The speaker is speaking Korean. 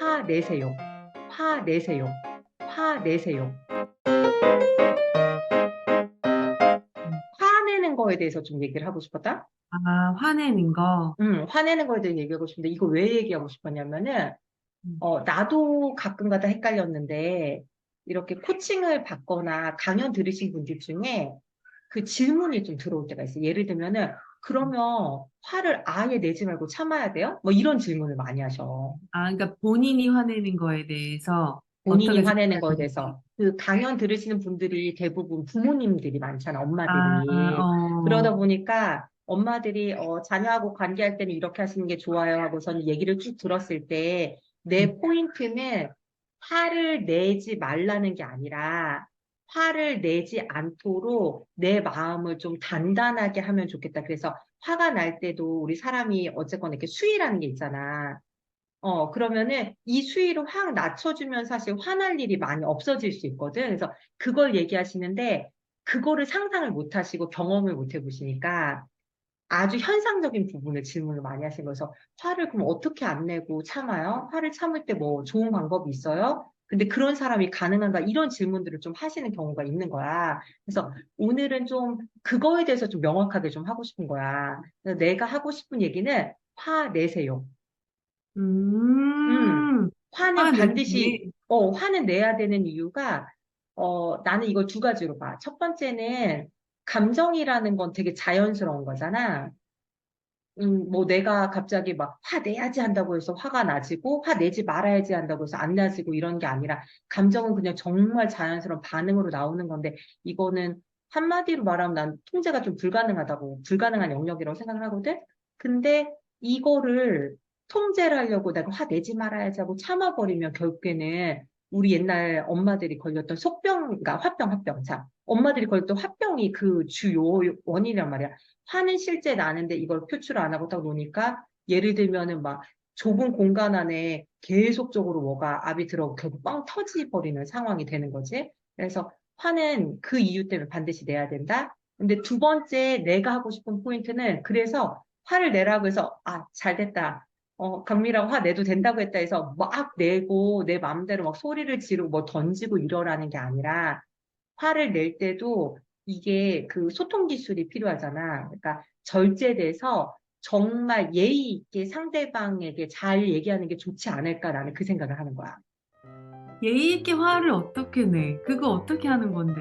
화내세요. 화내세요. 화내세요. 음, 화내는 거에 대해서 좀 얘기를 하고 싶었다. 아, 화내는 거. 음, 화내는 거에 대해 얘기하고 싶은데 이거 왜 얘기하고 싶었냐면은 음. 어, 나도 가끔가다 헷갈렸는데 이렇게 코칭을 받거나 강연 들으신 분들 중에 그 질문이 좀 들어올 때가 있어요. 예를 들면은 그러면 화를 아예 내지 말고 참아야 돼요? 뭐 이런 질문을 많이 하셔. 아, 그러니까 본인이 화내는 거에 대해서 본인이 화내는 거에. 대해서. 그 강연 들으시는 분들이 대부분 부모님들이 많잖아, 아, 엄마들이. 어. 그러다 보니까 엄마들이 어, 자녀하고 관계할 때는 이렇게 하시는 게 좋아요 하고서는 얘기를 쭉 들었을 때내 음. 포인트는 화를 내지 말라는 게 아니라 화를 내지 않도록 내 마음을 좀 단단하게 하면 좋겠다. 그래서 화가 날 때도 우리 사람이 어쨌거나 이렇게 수위라는 게 있잖아. 어, 그러면은 이 수위를 확 낮춰주면 사실 화날 일이 많이 없어질 수 있거든. 그래서 그걸 얘기하시는데 그거를 상상을 못 하시고 경험을 못 해보시니까 아주 현상적인 부분을 질문을 많이 거여서 화를 그럼 어떻게 안 내고 참아요? 화를 참을 때 뭐 좋은 방법이 있어요? 근데 그런 사람이 가능한가? 이런 질문들을 좀 하시는 경우가 있는 거야. 그래서 오늘은 좀 그거에 대해서 좀 명확하게 좀 하고 싶은 거야. 내가 하고 싶은 얘기는 화 내세요. 음, 화는 화내는 반드시, 게, 어, 화는 내야 되는 이유가, 어, 나는 이걸 두 가지로 봐. 첫 번째는 감정이라는 건 되게 자연스러운 거잖아. 음, 뭐 내가 갑자기 막 화내야지 한다고 해서 화가 나지고 화내지 말아야지 한다고 해서 안 나지고 이런 게 아니라 감정은 그냥 정말 자연스러운 반응으로 나오는 건데 이거는 한마디로 말하면 난 통제가 좀 불가능하다고 불가능한 영역이라고 생각을 하거든. 근데 이거를 통제를 하려고 내가 화내지 말아야지 하고 참아버리면 결국에는 우리 옛날 엄마들이 걸렸던 속병, 그러니까 화병, 화병. 자, 엄마들이 걸렸던 화병이 그 주요 원인이란 말이야. 화는 실제 나는데 이걸 표출 안 하고 딱 노니까 예를 들면은 막 좁은 공간 안에 계속적으로 뭐가 압이 들어오고 결국 빵 터지버리는 상황이 되는 거지. 그래서 화는 그 이유 때문에 반드시 내야 된다. 근데 두 번째 내가 하고 싶은 포인트는 그래서 화를 내라고 해서 아, 잘 됐다. 어, 강미랑 화 내도 된다고 했다 해서 막 내고 내 마음대로 막 소리를 지르고 뭐 던지고 이러라는 게 아니라 화를 낼 때도 이게 그 소통 기술이 필요하잖아. 그러니까 절제돼서 정말 예의 있게 상대방에게 잘 얘기하는 게 좋지 않을까라는 그 생각을 하는 거야. 예의 있게 화를 어떻게 내? 그거 어떻게 하는 건데?